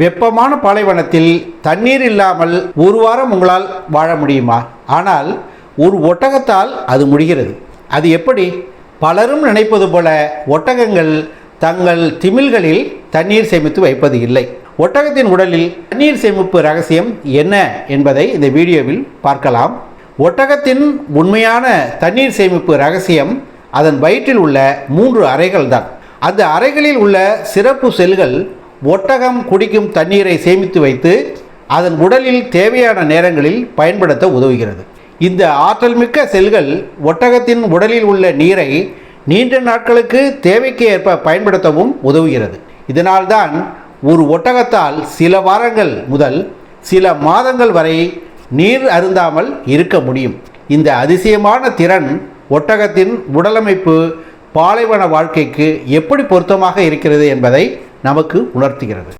வெப்பமான பாலைவனத்தில் தண்ணீர் இல்லாமல் ஒரு வாரம் உங்களால் வாழ முடியுமா? ஆனால் ஒரு ஒட்டகத்தால் அது முடிகிறது. அது எப்படி? பலரும் நினைப்பது போல ஒட்டகங்கள் தங்கள் திமில்களில் தண்ணீர் சேமித்து வைப்பது இல்லை. ஒட்டகத்தின் உடலில் தண்ணீர் சேமிப்பு ரகசியம் என்ன என்பதை இந்த வீடியோவில் பார்க்கலாம். ஒட்டகத்தின் உண்மையான தண்ணீர் சேமிப்பு ரகசியம் அதன் வயிற்றில் உள்ள மூன்று அறைகள் தான் அந்த அறைகளில் உள்ள சிறப்பு செல்கள் ஒட்டகம் குடிக்கும் தண்ணீரை சேமித்து வைத்து அதன் உடலில் தேவையான நேரங்களில் பயன்படுத்த உதவுகிறது. இந்த ஆற்றல்மிக்க செல்கள் ஒட்டகத்தின் உடலில் உள்ள நீரை நீண்ட நாட்களுக்கு தேவைக்கு ஏற்ப பயன்படுத்தவும் உதவுகிறது. இதனால்தான் ஒரு ஒட்டகத்தால் சில வாரங்கள் முதல் சில மாதங்கள் வரை நீர் அருந்தாமல் இருக்க முடியும். இந்த அதிசயமான திறன் ஒட்டகத்தின் உடலமைப்பு பாலைவன வாழ்க்கைக்கு எப்படி பொருத்தமாக இருக்கிறது என்பதை நமக்கு உணர்த்துகிறது.